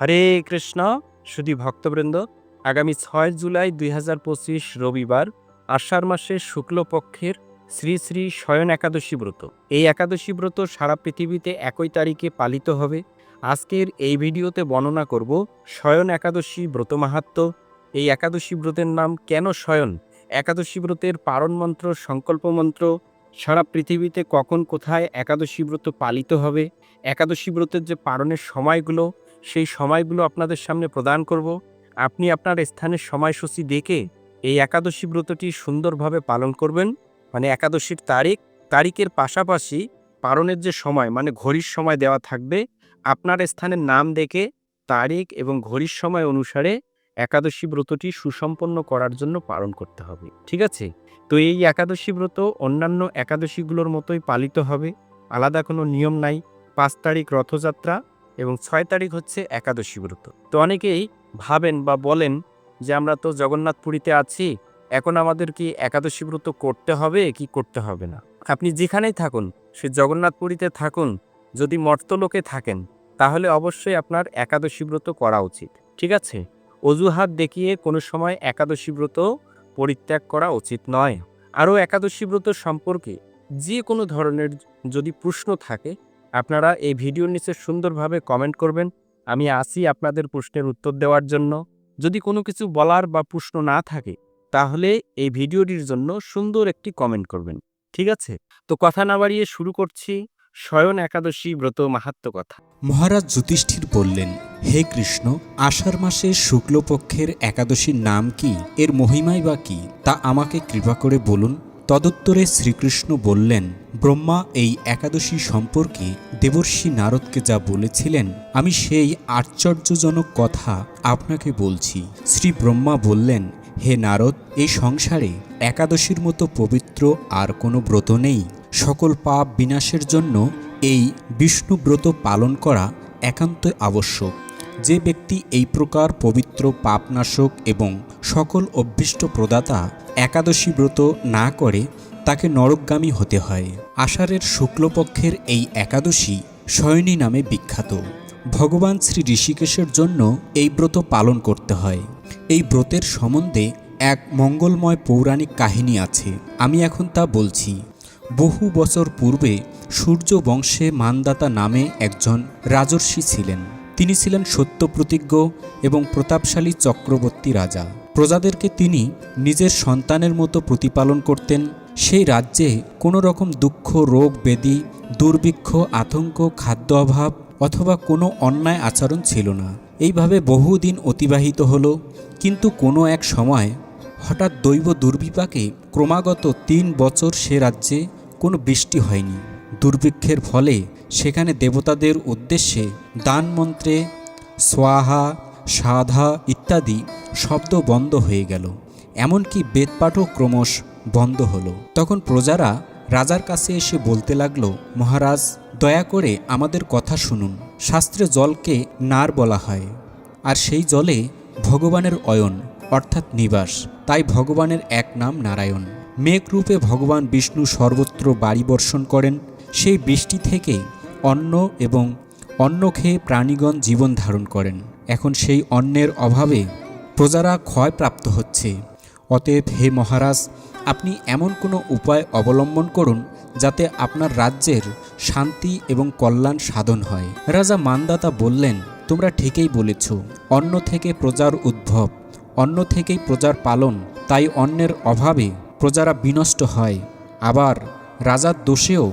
হরে কৃষ্ণ, সুধী ভক্তবৃন্দ, আগামী ছয় জুলাই দুই হাজার পঁচিশ রবিবার, আষাঢ় মাসের শুক্লপক্ষের শ্রী শ্রী শয়ন একাদশী ব্রত। এই একাদশী ব্রত সারা পৃথিবীতে একই তারিখে পালিত হবে। আজকের এই ভিডিওতে বর্ণনা করব শয়ন একাদশী ব্রত মাহাত্ম এই একাদশী ব্রতের নাম কেন শয়ন একাদশী ব্রতের পারণ মন্ত্র, সংকল্প মন্ত্র সারা পৃথিবীতে কখন কোথায় একাদশী ব্রত পালিত হবে? একাদশী ব্রতের যে পারণের সময়গুলো সেই সময়গুলো আপনাদের সামনে প্রদান করব। আপনি আপনার স্থানের সময়সূচি দেখে এই একাদশী ব্রতটি সুন্দরভাবে পালন করবেন। মানে একাদশীর তারিখ, তারিখের পাশাপাশি পালনের যে সময় মানে ঘড়ির সময় দেওয়া থাকবে, আপনার স্থানের নাম দেখে তারিখ এবং ঘড়ির সময় অনুসারে একাদশী ব্রতটি সুসম্পন্ন করার জন্য পালন করতে হবে। ঠিক আছে? তো এই একাদশী ব্রত অন্যান্য একাদশীগুলোর মতোই পালিত হবে। আলাদা কোনো নিয়ম নাই। পাঁচ তারিখ রথযাত্রা এবং ছয় তারিখ হচ্ছে একাদশী ব্রত। তো অনেকেই ভাবেন বা বলেন যে আমরা তো জগন্নাথ পুরীতে আছি, এখন আমাদের কি একাদশী ব্রত করতে হবে, কি করতে হবে না? আপনি যেখানেই থাকুন, সে জগন্নাথ পুরীতে থাকুন, যদি মর্তলোকে থাকেন, তাহলে অবশ্যই আপনার একাদশী ব্রত করা উচিত। ঠিক আছে? অজুহাত দেখিয়ে কোনো সময় একাদশী ব্রত পরিত্যাগ করা উচিত নয়। আরও একাদশী ব্রত সম্পর্কে যে কোনো ধরনের যদি প্রশ্ন থাকে আপনারা এই ভিডিওর নিচে সুন্দরভাবে কমেন্ট করবেন। আমি আসি আপনাদের প্রশ্নের উত্তর দেওয়ার জন্য। যদি কোনো কিছু বলার বা প্রশ্ন না থাকে, তাহলে এই ভিডিওটির জন্য সুন্দর একটি কমেন্ট করবেন। ঠিক আছে? তো কথা না বাড়িয়ে শুরু করছি। স্বয়ন একাদশী ব্রত মাহাত্ম কথা। মহারাজ যুধিষ্ঠির বললেন, হে কৃষ্ণ, আষাঢ় মাসের শুক্লপক্ষের একাদশীর নাম কি? এর মহিমাই বা কি? তা আমাকে কৃপা করে বলুন। তদুত্তরে শ্রীকৃষ্ণ বললেন, ব্রহ্মা এই একাদশী সম্পর্কে দেবর্ষি নারদকে যা বলেছিলেন, আমি সেই আশ্চর্যজনক কথা আপনাকে বলছি। শ্রী ব্রহ্মা বললেন, হে নারদ, এই সংসারে একাদশীর মতো পবিত্র আর কোনো ব্রত নেই। সকল পাপ বিনাশের জন্য এই বিষ্ণু ব্রত পালন করা একান্ত আবশ্যক। যে ব্যক্তি এই প্রকার পবিত্র পাপনাশক এবং সকল অভ্যিষ্ট প্রদাতা একাদশী ব্রত না করে, তাকে নরকগামী হতে হয়। আষাঢ়ের শুক্লপক্ষের এই একাদশী শয়নী নামে বিখ্যাত। ভগবান শ্রী ঋষিকেশের জন্য এই ব্রত পালন করতে হয়। এই ব্রতের সম্বন্ধে এক মঙ্গলময় পৌরাণিক কাহিনী আছে। আমি এখন তা বলছি। বহু বছর পূর্বে সূর্য বংশে মানদাতা নামে একজন রাজর্ষি ছিলেন। তিনি ছিলেন সত্যপ্রতিজ্ঞ এবং প্রতাপশালী চক্রবর্তী রাজা। প্রজাদেরকে তিনি নিজের সন্তানের মতো প্রতিপালন করতেন। সেই রাজ্যে কোনো রকম দুঃখ, রোগ ব্যাধি দুর্ভিক্ষ, আতঙ্ক, খাদ্য অভাব অথবা কোনো অন্যায় আচরণ ছিল না। এইভাবে বহুদিন অতিবাহিত হলো, কিন্তু কোনো এক সময় হঠাৎ দৈব দুর্বিপাকে ক্রমাগত তিন বছর সে রাজ্যে কোনো বৃষ্টি হয়নি। দুর্ভিক্ষের ফলে সেখানে দেবতাদের উদ্দেশ্যে দান মন্ত্রে সোয়াহা সাধা ইত্যাদি শব্দ বন্ধ হয়ে গেল। এমনকি বেদপাঠও ক্রমশ বন্ধ হলো। তখন প্রজারা রাজার কাছে এসে বলতে লাগল, মহারাজ, দয়া করে আমাদের কথা শুনুন। শাস্ত্রে জলকে নার বলা হয়, আর সেই জলে ভগবানের অয়ন, অর্থাৎ নিবাস। তাই ভগবানের এক নাম নারায়ণ। মেঘরূপে ভগবান বিষ্ণু সর্বত্র বাড়ি বর্ষণ করেন। সেই বৃষ্টি থেকে অন্ন এবং অন্ন খেয়ে প্রাণীগণ জীবন ধারণ করেন। এখন সেই অন্নের অভাবে প্রজারা ক্ষয়প্রাপ্ত হচ্ছে। অতএব হে মহারাজ, আপনি এমন কোনো উপায় অবলম্বন করুন যাতে আপনার রাজ্যের শান্তি এবং কল্যাণ সাধন হয়। রাজা মানদাতা বললেন, তোমরা ঠিকই বলেছ, অন্ন থেকে প্রজার উদ্ভব, অন্ন থেকেই প্রজার পালন, তাই অন্নের অভাবে প্রজারা বিনষ্ট হয়। আবার রাজার দোষেও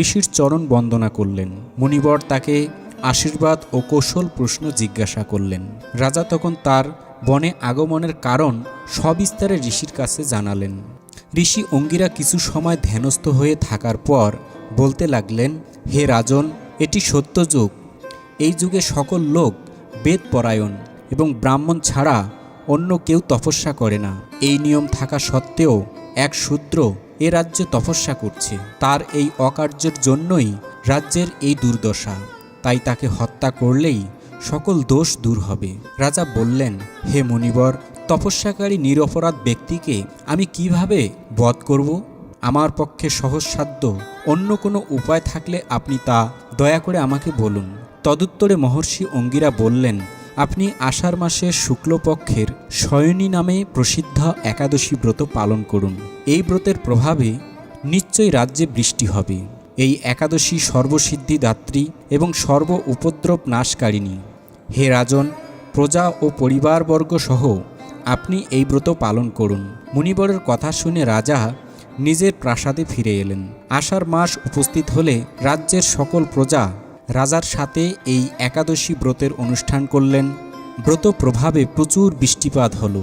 ঋষির চরণ বন্দনা করলেন। মুনিবর তাকে আশীর্বাদ ও কৌশল প্রশ্ন জিজ্ঞাসা করলেন। রাজা তখন তার বনে আগমনের কারণ সবিস্তারে ঋষির কাছে জানালেন। ঋষি অঙ্গিরা কিছু সময় ধ্যানস্থ হয়ে থাকার পর বলতে লাগলেন, হে রাজন, এটি সত্য যুগ। এই যুগে সকল লোক বেদ পরায়ণ এবং ব্রাহ্মণ ছাড়া অন্য কেউ তপস্যা করে না। এই নিয়ম থাকা সত্ত্বেও এক সূত্র এ রাজ্যে তপস্যা করছে। তার এই অকার্যের জন্যই রাজ্যের এই দুর্দশা। তাই তাকে হত্যা করলেই সকল দোষ দূর হবে। রাজা বললেন, হে মণিবর তপস্যাকারী নিরপরাধ ব্যক্তিকে আমি কীভাবে বধ করব? আমার পক্ষে সহজসাধ্য অন্য কোনো উপায় থাকলে আপনি তা দয়া করে আমাকে বলুন। তদুত্তরে মহর্ষি অঙ্গিরা বললেন আপনি আষাঢ় মাসের শুক্লপক্ষের শয়নী নামে প্রসিদ্ধ একাদশী ব্রত পালন করুন। এই ব্রতের প্রভাবে নিশ্চয়ই রাজ্যে বৃষ্টি হবে। এই একাদশী সর্বসিদ্ধি দাত্রী এবং সর্ব উপদ্রব নাশকারিণী। হে রাজন, প্রজা ও পরিবারবর্গ সহ আপনি এই ব্রত পালন করুন। মুনিবরের কথা শুনে রাজা নিজের প্রাসাদে ফিরে এলেন। আষাঢ় মাস উপস্থিত হলে রাজ্যের সকল প্রজা রাজার সাথে এই একাদশী ব্রতের অনুষ্ঠান করলেন। ব্রত প্রভাবে প্রচুর বৃষ্টিপাত হলো।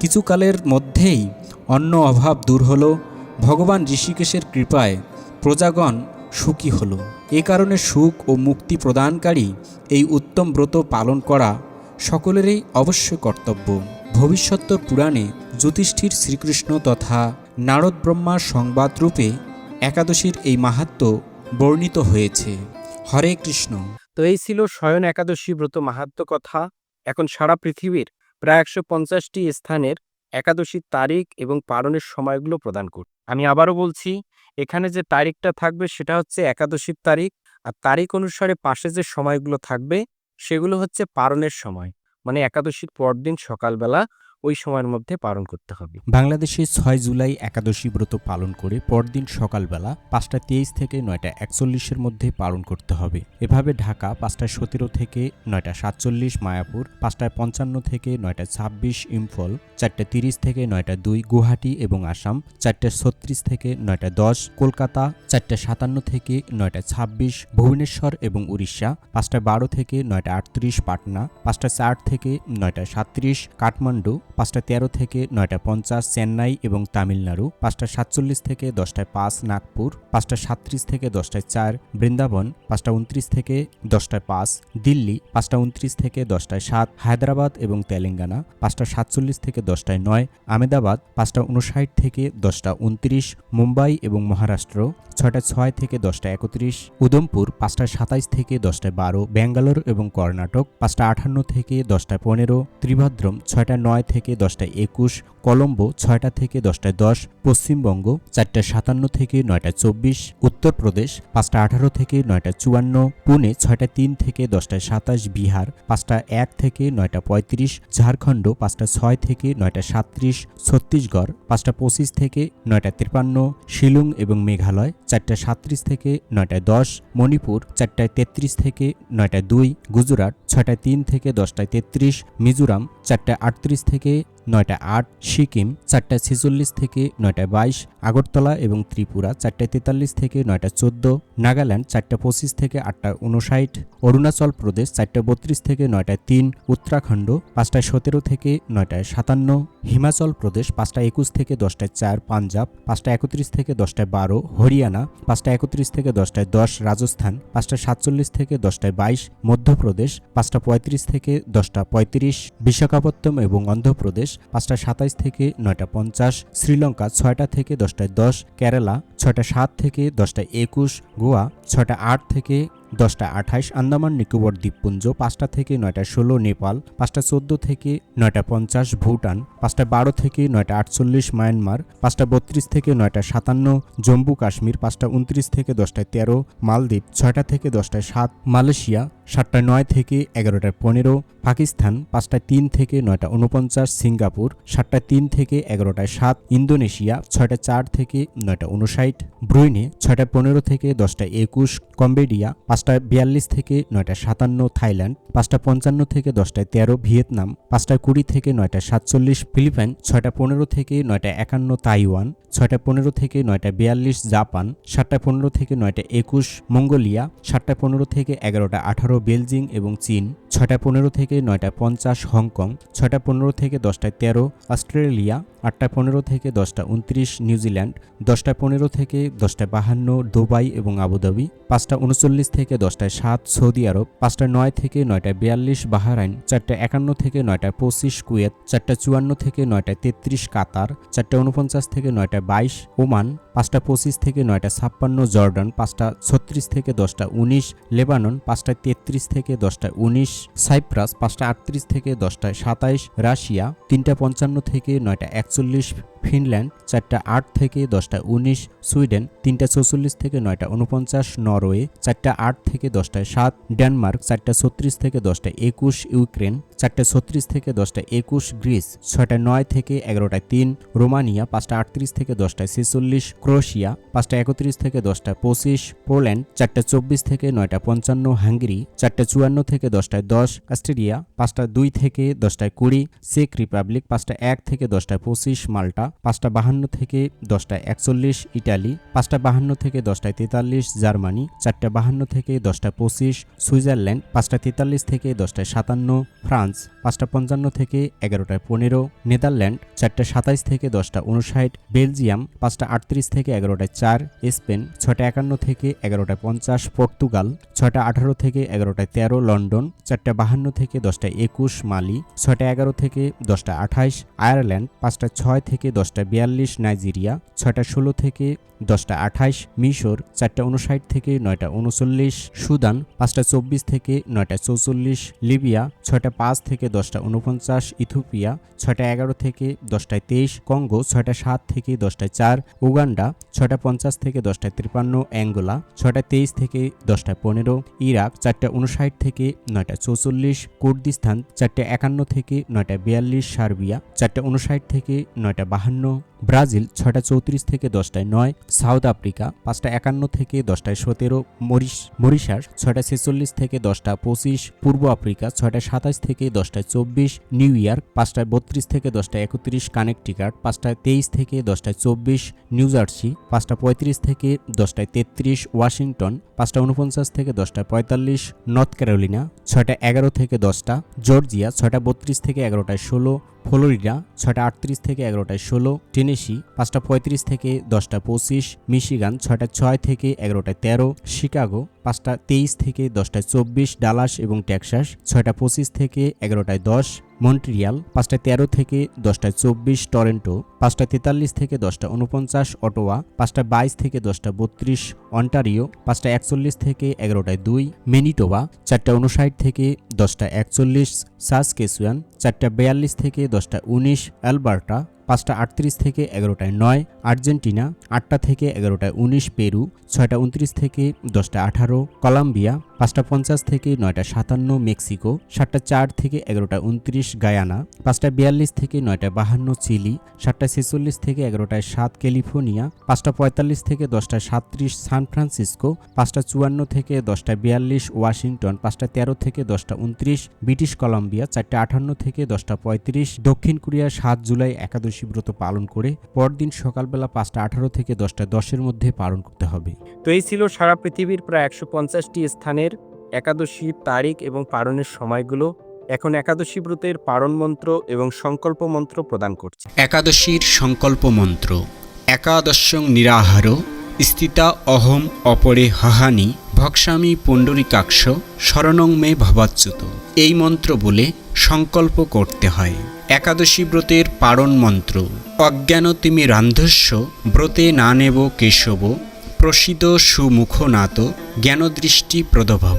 কিছুকালের মধ্যেই অন্ন অভাব দূর হলো। ভগবান ঋষিকেশের কৃপায় প্রজাগণ সুখী হল। এ কারণে সুখ ও মুক্তি প্রদানকারী এই উত্তম ব্রত পালন করা সকলেরই অবশ্য কর্তব্য। ভবিষ্যত্তর পুরাণে জ্যোতিষ্ঠির শ্রীকৃষ্ণ তথা নারদ ব্রহ্মার সংবাদরূপে একাদশীর এই মাহাত্ম্য বর্ণিত হয়েছে। হরে কৃষ্ণ। তো এই ছিল শয়ন একাদশী ব্রত মাহাত্ম কথা। এখন সারা পৃথিবীর প্রায় একশো পঞ্চাশটি স্থানের একাদশীর তারিখ এবং পালনের সময়গুলো প্রদান করি। আমি আবারও বলছি, এখানে যে তারিখটা থাকবে সেটা হচ্ছে একাদশীর তারিখ। আর তারিখ অনুসারে পাশে যে সময়গুলো থাকবে, সেগুলো হচ্ছে পালনের সময়। মানে একাদশীর পরদিন সকালবেলা ওই সময়ের মধ্যে পালন করতে হবে। বাংলাদেশে ছয় জুলাই একাদশী ব্রত পালন করে পরদিন সকালবেলা পাঁচটা তেইশ থেকে নয়টা একচল্লিশের মধ্যে পালন করতে হবে। এভাবে ঢাকা পাঁচটায় সতেরো থেকে নয়টা সাতচল্লিশ, মায়াপুর পাঁচটায় পঞ্চান্ন থেকে নয়টা ছাব্বিশ, ইম্ফল চারটে তিরিশ থেকে নয়টা দুই, গুয়াহাটি এবং আসাম চারটে ছত্রিশ থেকে নয়টা দশ, কলকাতা চারটে সাতান্ন থেকে নয়টা ছাব্বিশ, ভুবনেশ্বর এবং উড়িষ্যা পাঁচটা বারো থেকে নয়টা আটত্রিশ, পাটনা পাঁচটা চার থেকে নয়টা সাতত্রিশ, কাঠমান্ডু পাঁচটা তেরো থেকে নয়টা পঞ্চাশ, চেন্নাই এবং তামিলনাড়ু, পাঁচটা সাতচল্লিশ থেকে দশটায় পাঁচ, নাগপুর, পাঁচটা সাতত্রিশ থেকে দশটায় চার, বৃন্দাবন, পাঁচটা উনত্রিশ থেকে দশটায় পাঁচ, দিল্লি, পাঁচটা উনত্রিশ থেকে দশটায় সাত, হায়দ্রাবাদ এবং তেলেঙ্গানা, পাঁচটা সাতচল্লিশ থেকে দশটায় নয় আমেদাবাদ পাঁচটা উনষাট থেকে দশটা উনত্রিশ, মুম্বাই এবং মহারাষ্ট্র, ছয়টা ছয় থেকে দশটা একত্রিশ উদমপুর পাঁচটা সাতাইশ থেকে দশটায় বারো, ব্যাঙ্গালোর এবং কর্ণাটক, পাঁচটা আটান্ন থেকে দশটায় পনেরো, ত্রিভাদ্রম, ছয়টা নয় থেকে দশটায় একুশ কলম্বো ছয়টা থেকে দশটায় দশ, পশ্চিমবঙ্গ চারটা সাতান্ন থেকে নয়টা চব্বিশ, উত্তরপ্রদেশ পাঁচটা আঠারো থেকে নয়টা চুয়ান্ন, পুনে ছয়টা তিন থেকে দশটায় সাতাশ, বিহার পাঁচটা এক থেকে নয়টা পঁয়ত্রিশ, ঝাড়খণ্ড পাঁচটা ছয় থেকে নয়টা সাতত্রিশ, ছত্তিশগড় পাঁচটা পঁচিশ থেকে নয়টা তিপ্পান্ন, শিলং এবং মেঘালয় চারটা সাতত্রিশ থেকে নয়টায় দশ, মণিপুর চারটায় তেত্রিশ থেকে নয়টায় দুই, গুজরাট ছয়টায় তিন থেকে দশটায় তেত্রিশ, মিজোরাম চারটায় আটত্রিশ থেকে নয়টা আট সিকিম চারটায় ছেচল্লিশ থেকে নয়টায় বাইশ আগরতলা এবং ত্রিপুরা চারটায় তেতাল্লিশ থেকে নয়টা চোদ্দ, নাগাল্যান্ড, চারটা পঁচিশ থেকে আটটা উনষাট অরুণাচল প্রদেশ, চারটা বত্রিশ থেকে নয়টায় তিন, উত্তরাখণ্ড পাঁচটায় সতেরো থেকে নয়টায় সাতান্ন, হিমাচল প্রদেশ, পাঁচটা একুশ থেকে দশটায় চার পাঞ্জাব, পাঁচটা একত্রিশ থেকে দশটায় বারো, হরিয়ানা, পাঁচটা একত্রিশ থেকে দশটায় দশ রাজস্থান, পাঁচটা সাতচল্লিশ থেকে দশটায় বাইশ, মধ্যপ্রদেশ, পাঁচটা পঁয়ত্রিশ থেকে দশটা পঁয়ত্রিশ বিশাখাপত্তম এবং অন্ধ্রপ্রদেশ পাঁচটা সাতাইশ থেকে নয়টা পঞ্চাশ, শ্রীলঙ্কা ছয়টা থেকে দশটায় দশ, কেরালা ছয়টা সাত থেকে দশটায় একুশ, গোয়া ছয়টা আট থেকে দশটা আঠাইশ আন্দামান, নিকোবর, দ্বীপপুঞ্জ, পাঁচটা থেকে নয়টা ষোলো, নেপাল, পাঁচটা চোদ্দ থেকে নয়টা পঞ্চাশ, ভুটান, পাঁচটা বারো থেকে নয়টা আটচল্লিশ, মায়ানমার, পাঁচটা বত্রিশ থেকে নয়টা সাতান্ন, জম্মু কাশ্মীর, পাঁচটা উনত্রিশ থেকে দশটায় তেরো, মালদ্বীপ, ছয়টা থেকে দশটায় সাত, মালয়েশিয়া, সাতটা নয় থেকে এগারোটা পনেরো, পাকিস্তান পাঁচটায় তিন থেকে নয়টা উনপঞ্চাশ সিঙ্গাপুর, সাতটা তিন থেকে এগারোটায় সাত, ইন্দোনেশিয়া, ছয়টা চার থেকে নয়টা উনষাট ব্রুইনে, ছয়টা পনেরো থেকে দশটা একুশ, কম্বোডিয়া পাঁচটা বিয়াল্লিশ থেকে নয়টা সাতান্ন থাইল্যান্ড পাঁচটা পঞ্চান্ন থেকে দশটায় তেরো ভিয়েতনাম পাঁচটা কুড়ি থেকে নয়টা সাতচল্লিশ ফিলিপাইন ছয়টা পনেরো থেকে নয়টা একান্ন তাইওয়ান ছয়টা পনেরো থেকে নয়টা বিয়াল্লিশ জাপান সাতটা পনেরো থেকে নয়টা একুশ মঙ্গোলিয়া সাতটা পনেরো থেকে এগারোটা আঠারো বেলজিং এবং চীন ছয়টা পনেরো থেকে নয়টা পঞ্চাশ হংকং ছয়টা পনেরো থেকে দশটায় তেরো অস্ট্রেলিয়া আটটা পনেরো থেকে দশটা উনত্রিশ নিউজিল্যান্ড দশটা পনেরো থেকে দশটা বাহান্ন দুবাই এবং আবুধাবি পাঁচটা উনচল্লিশ থেকে থেকে দশটায় সাত, সৌদি আরব পাঁচটা নয় থেকে নয়টায় বিয়াল্লিশ, বাহারাইন চারটা একান্ন থেকে নয়টায় পঁচিশ, কুয়েত চারটা চুয়ান্ন থেকে নয়টায় তেত্রিশ, কাতার চারটা উনপঞ্চাশ থেকে নয়টায় বাইশ, ওমান পাঁচটা পঁচিশ থেকে নয়টা ছাপ্পান্ন, জর্ডান পাঁচটা ছত্রিশ থেকে দশটা উনিশ, লেবানন পাঁচটা তেত্রিশ থেকে দশটা উনিশ, সাইপ্রাস পাঁচটা আটত্রিশ থেকে দশটায় সাতাইশ, রাশিয়া তিনটা পঞ্চান্ন থেকে নয়টা একচল্লিশ, ফিনল্যান্ড চারটা আট থেকে দশটা উনিশ, সুইডেন তিনটা চৌচল্লিশ থেকে নয়টা উনপঞ্চাশ, নরওয়ে চারটা আট থেকে দশটায় সাত, ডেনমার্ক চারটা ছত্রিশ থেকে দশটা একুশ, ইউক্রেন চারটা ছত্রিশ থেকে দশটা একুশ, গ্রিস ছয়টা নয় থেকে এগারোটায় তিন, রোমানিয়া পাঁচটা আটত্রিশ থেকে দশটায় ছেচল্লিশ ক্রোয়েশিয়া পাঁচটা একত্রিশ থেকে দশটা পঁচিশ, পোল্যান্ড চারটা চব্বিশ থেকে নয়টা পঞ্চান্ন, হাঙ্গেরি চারটা চুয়ান্ন থেকে দশটায় দশ, অস্ট্রেলিয়া পাঁচটা দুই থেকে দশটায় কুড়ি, চেক রিপাবলিক পাঁচটা এক থেকে দশটায় পঁচিশ, মাল্টা পাঁচটা বাহান্ন থেকে দশটায় একচল্লিশ, ইটালি পাঁচটা বাহান্ন থেকে দশটায় তেতাল্লিশ, জার্মানি চারটা বাহান্ন থেকে দশটা পঁচিশ, সুইজারল্যান্ড পাঁচটা তেতাল্লিশ থেকে দশটায় সাতান্ন, ফ্রান্স পাঁচটা পঞ্চান্ন থেকে এগারোটায় পনেরো, নেদারল্যান্ড চারটা সাতাইশ থেকে দশটা উনষাট বেলজিয়াম পাঁচটা আটত্রিশ থেকে এগারোটায় চার, স্পেন ছটা একান্ন থেকে এগারোটায় পঞ্চাশ, পর্তুগাল ছটা আঠারো থেকে এগারোটায় তেরো, লন্ডন চারটা বাহান্ন থেকে দশটা একুশ, মালি ছটা এগারো থেকে দশটা আঠাইশ, আয়ারল্যান্ড পাঁচটা ছয় থেকে দশটা বিয়াল্লিশ, নাইজেরিয়া ছটা ষোলো থেকে দশটা আঠাইশ, মিশর চারটা উনষাট থেকে নয়টা উনচল্লিশ সুদান পাঁচটা চব্বিশ থেকে নয়টা চৌচল্লিশ, লিবিয়া ছয়টা পাঁচ থেকে দশটা উনপঞ্চাশ ইথোপিয়া ছয়টা এগারো থেকে দশটায় তেইশ, কঙ্গো ছয়টা সাত থেকে দশটায় চার, উগান্ডা ছয়টা পঞ্চাশ থেকে দশটায় ত্রিপান্ন অ্যাঙ্গোলা, ছয়টা তেইশ থেকে দশটায় পনেরো, ইরাক, চারটা উনষাট থেকে নয়টা চৌচল্লিশ, কুর্দিস্তান, চারটা একান্ন থেকে নয়টা বিয়াল্লিশ, সার্বিয়া, চারটা উনষাট থেকে নয়টা বাহান্ন ব্রাজিল ছয়টা চৌত্রিশ থেকে দশটায় নয়, সাউথ আফ্রিকা পাঁচটা একান্ন থেকে দশটায় সতেরো, মরিশ, মরিশাস ছয়টা ছেচল্লিশ থেকে দশটা পঁচিশ, পূর্ব আফ্রিকা ছয়টা সাতাশ থেকে দশটায় চব্বিশ, নিউ ইয়র্ক পাঁচটায় বত্রিশ থেকে দশটায় একত্রিশ, কানেকটিকাট পাঁচটায় তেইশ থেকে দশটায় চব্বিশ, নিউ জার্সি পাঁচটা পঁয়ত্রিশ থেকে দশটায় তেত্রিশ, ওয়াশিংটন পাঁচটা উনপঞ্চাশ থেকে দশটায় পঁয়তাল্লিশ, নর্থ ক্যারোলিনা ছয়টা এগারো থেকে দশটা, জর্জিয়া ছয়টা বত্রিশ থেকে এগারোটায় ষোলো ফ্লোরিডা ছয়টা আটত্রিশ থেকে এগারোটায় ষোলো, টেনেসি পাঁচটা পঁয়ত্রিশ থেকে দশটা পঁচিশ, মিশিগান ছয়টা ছয় থেকে এগারোটায় তেরো, শিকাগো পাঁচটা তেইশ থেকে দশটায় চব্বিশ, ডালাস এবং টেক্সাস ছয়টা পঁচিশ থেকে এগারোটায় দশ মন্ট্রিয়াল পাঁচটা তেরো থেকে দশটায় চব্বিশ, টরেন্টো পাঁচটা তেতাল্লিশ থেকে দশটা উনপঞ্চাশ অটোয়া পাঁচটা বাইশ থেকে দশটা বত্রিশ, অন্টারিও পাঁচটা একচল্লিশ থেকে এগারোটায় দুই মেনিটোবা চারটা উনষাট থেকে দশটা একচল্লিশ, সাসকেসুয়ান চারটা বেয়াল্লিশ থেকে দশটা উনিশ, অ্যালবার্টা, পাঁচটা আটত্রিশ থেকে এগারোটায় নয়, আর্জেন্টিনা, আটটা থেকে এগারোটায় উনিশ, পেরু, ছয়টা উনত্রিশ থেকে দশটা আঠারো, কলম্বিয়া পাঁচটা পঞ্চাশ থেকে নয়টা সাতান্ন মেক্সিকো, সাতটা চার থেকে এগারোটা উনত্রিশ গায়ানা, পাঁচটা বিয়াল্লিশ থেকে নয়টা বাহান্ন চিলি, সাতটা ছেচল্লিশ থেকে এগারোটায় সাত ক্যালিফোর্নিয়া, পাঁচটা পঁয়তাল্লিশ থেকে দশটা সাতত্রিশ সান ফ্রান্সিসকো, পাঁচটা চুয়ান্ন থেকে দশটা বিয়াল্লিশ ওয়াশিংটন, পাঁচটা তেরো থেকে দশটা উনত্রিশ ব্রিটিশ কলম্বিয়া, চারটা আটান্ন থেকে দশটা পঁয়ত্রিশ দক্ষিণ কোরিয়া সাত জুলাই একাদশী ব্রত পালন করে পরদিন সকালবেলা পাঁচটা আঠারো থেকে দশটা দশের মধ্যে পালন করতে হবে। তো এই ছিল সারা পৃথিবীর প্রায় একশো পঞ্চাশটি স্থানের একাদশী তারিখ এবং পালনের সময়গুলো এখন একাদশী ব্রতের পারণ মন্ত্র এবং সংকল্প মন্ত্র প্রদান করছে। একাদশীর সংকল্প মন্ত্র, একাদশং নিরাহার, স্থিতা অহম অপরে হাহানি, ভক্সামি পুণ্ডরিকাক্ষ, শরণং মে ভবাচ্যুত। এই মন্ত্র বলে সংকল্প করতে হয়। একাদশী ব্রতের পারণ মন্ত্র অজ্ঞান তিমি রান্ধস্য ব্রতে না নেব কেশব প্রসিদ সুমুখ নাত জ্ঞানদৃষ্টি প্রদভাব।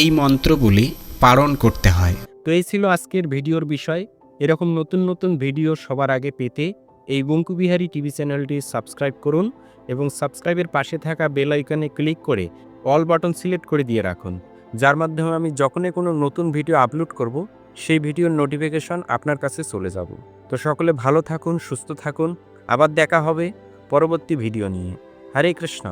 এই মন্ত্র বলে পালন করতে হয়। তো এই ছিল আজকের ভিডিওর বিষয়। এরকম নতুন নতুন ভিডিও সবার আগে পেতে এই বঙ্কুবিহারী টিভি চ্যানেলটি সাবস্ক্রাইব করুন এবং সাবস্ক্রাইবের পাশে থাকা বেল আইকনে ক্লিক করে অল বাটন সিলেক্ট করে দিয়ে রাখুন। যার মাধ্যমে আমি যখনই কোনো নতুন ভিডিও আপলোড করব, সেই ভিডিওর নোটিফিকেশন আপনার কাছে চলে যাব। তো সকলে ভালো থাকুন, সুস্থ থাকুন। আবার দেখা হবে পরবর্তী ভিডিও নিয়ে। হরে কৃষ্ণ